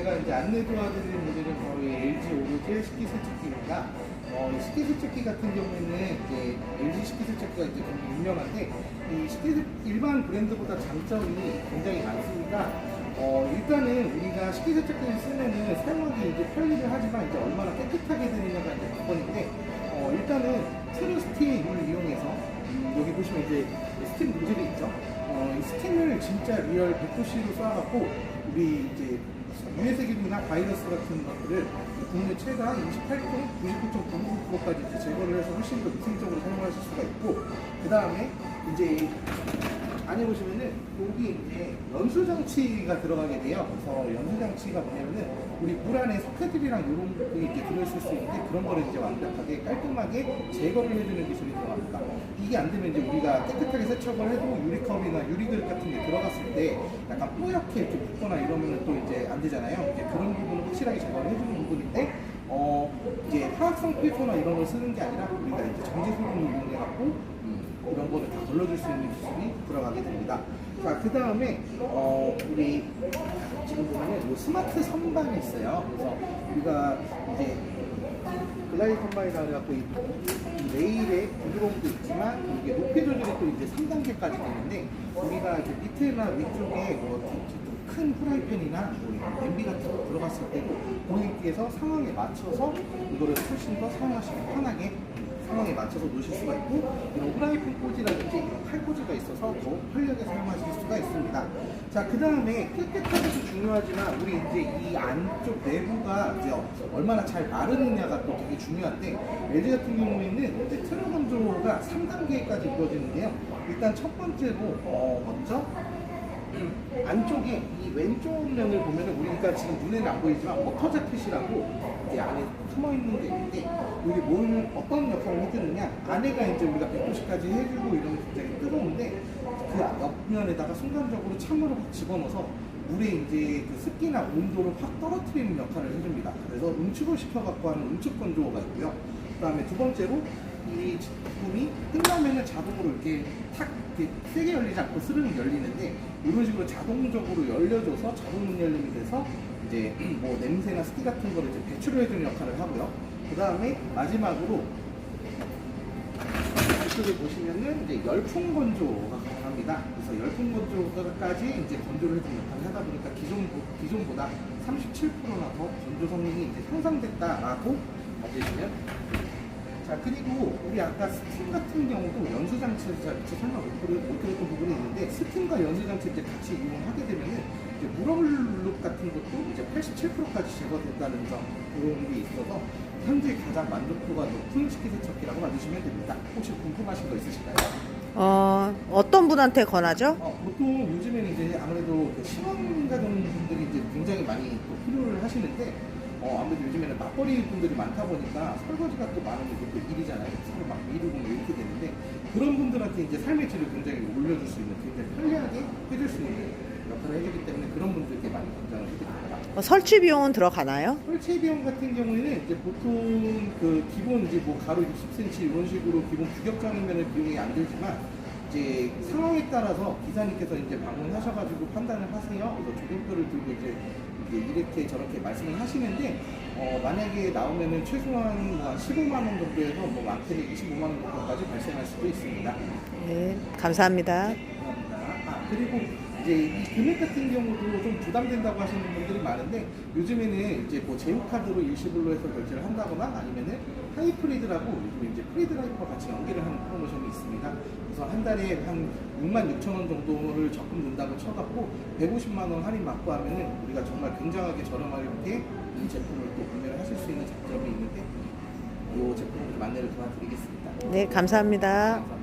제가 이제 안내 도와드리는 모델은 바로 이 LG 오로즈 식기 세척기입니다. 어, 이 식기 세척기 같은 경우에는 이제 LG 식기 세척기가 이제 좀 유명한데 이 식기 일반 브랜드보다 장점이 굉장히 많습니다. 어, 일단은 우리가 식기 세척기를 쓰면은 사용하기 이제 편리를 하지만 이제 얼마나 깨끗하게 되느냐가 이제 관건인데 어, 일단은 트루 스팀을 이용해서 음, 여기 보시면 이제 스팀 노즐이 있죠. 어, 이 스팀을 진짜 리얼 100도씨로 쏴갖고 우리 이제 유해세균이나 바이러스 같은 것들을 국내 최다 28톤 99.99%까지 이제 제거를 해서 훨씬 더 위생적으로 사용하실 수가 있고 그 다음에 이제 안에 보시면은 여기 이제 연수 장치가 들어가게 돼요. 그래서 연수 장치가 뭐냐면은 우리 물 안에 석회들이랑 이런 것들이 이렇게 들어있을 수 있는데 그런 거를 이제 완벽하게 깔끔하게 제거를 해주는 기술이 들어갑니다. 이게 안 되면 이제 우리가 깨끗하게 세척을 해도 유리컵이나 유리그릇 같은 게 들어 때 약간 뽀얗게 이렇게 붙거나 이러면 또 이제 안 되잖아요. 이제 그런 부분을 확실하게 제거를 해주는 부분인데 어 이제 화학성 필터나 이런 걸 쓰는 게 아니라 우리가 이제 정제 소금을 이용해갖고 음, 이런 거를 다 걸러줄 수 있는 기술이 들어가게 됩니다. 자, 그 다음에, 어, 우리, 지금 보면은 요 스마트 선반이 있어요. 그래서 우리가 이제 글라이드 선반이라 해갖고 이, 이 레일에 부드러움도 있지만 이게 높이 조절이 또 이제 3단계까지 되는데 우리가 이제 밑에나 위쪽에 뭐큰 프라이팬이나 뭐 냄비 같은 거 들어갔을 때도 고객께서 상황에 맞춰서 이거를 훨씬 더 사용하시기 편하게 상황에 맞춰서 놓으실 수가 있고 이런 이런 칼 있어서 더 편리하게 사용하실 수가 있습니다. 자, 그 다음에 깨끗하게도 중요하지만 우리 이제 이 안쪽 내부가 이제 얼마나 잘 마르느냐가 또 되게 중요한데 LG 같은 경우에는 이제 트루 건조가 3단계까지 이루어지는데요. 일단 첫 번째로 어, 먼저 안쪽에 이 왼쪽 면을 보면은 우리가 지금 눈에는 안 보이지만 워터 자켓이라고 이제 안에 숨어 있는 게 있는데 이게 뭘 어떤 역할을 해주느냐 안에가 이제 우리가 100도씨까지 해주고 이러면 굉장히 뜨거운데 그 옆면에다가 순간적으로 찬물을 확 집어넣어서 물에 이제 그 습기나 온도를 확 떨어뜨리는 역할을 해줍니다. 그래서 응축을 시켜갖고 하는 응축 건조가 있고요. 그 다음에 두 번째로 이 제품이 끝나면은 자동으로 이렇게 탁 이렇게 세게 열리지 않고 스르륵 열리는데 이런 식으로 자동적으로 열려줘서 자동 문 열림이 돼서 이제 뭐 냄새나 습기 같은 거를 이제 배출을 해주는 역할을 하고요. 그 다음에 마지막으로 이쪽에 보시면은 이제 열풍 건조가 가능합니다. 그래서 열풍 건조까지 이제 건조를 해주는 역할을 하다 보니까 기존 기존보다 37%나 더 건조 성능이 이제 향상됐다라고 봐주시면 자 그리고 우리 아까 스팀 같은 경우도 연수 장치를 잘 미처 설명 못 드렸- 못 드렸던 부분이 있는데 스팀과 연수 장치 이제 같이 이용하게 되면은 이제 물얼룩 같은 것도 이제 87%까지 제거된다는 점 그런 게 있어서 현재 가장 만족도가 높은 식기 세척기라고 봐주시면 됩니다. 혹시 궁금하신 거 있으실까요? 어, 어떤 분한테 권하죠? 어, 보통 요즘에는 이제 아무래도 그 신혼 가정분들이 이제 굉장히 많이 또 필요를 하시는데 어, 아무래도 요즘에는 맞벌이 분들이 많다 보니까 설거지가 또 많은 게 또 일이잖아요. 서로 막 미루고 뭐 이렇게 되는데 그런 분들한테 이제 삶의 질을 굉장히 올려줄 수 있는 굉장히 편리하게 해줄 수 있는 역할을 해주기 때문에 그런 분들께 많이 권장을 해드립니다. 어, 설치 비용은 들어가나요? 설치 비용 같은 경우에는 이제 보통 그 기본 이제 뭐 가로 60cm 이런 식으로 기본 규격장이면 비용이 안 들지만 이제 상황에 따라서 기사님께서 이제 방문하셔가지고 판단을 하세요. 그래서 조건표를 들고 이제 이게 이렇게 저렇게 말씀을 하시는데 어 만약에 나오면은 최소한 뭐한 15만 원 정도에서 뭐 많게는 25만 원 정도까지 발생할 수도 있습니다. 네, 감사합니다. 감사합니다. 아, 그리고 이제 이 금액 같은 경우도 좀 부담된다고 하시는 분들이 많은데 요즘에는 이제 뭐 제휴카드로 일시불로 해서 결제를 한다거나 아니면은 하이프리드라고 요즘 이제 프리드라이프와 같이 연계를 하는 프로모션이 있습니다. 그래서 한 달에 한 6만 6천 원 정도를 적금 든다고 쳐갖고 150만 원 할인 받고 하면은 우리가 정말 굉장하게 저렴하게 이 제품을 또 구매를 하실 수 있는 장점이 있는데 이 제품을 좀 안내를 도와드리겠습니다. 네, 감사합니다. 감사합니다.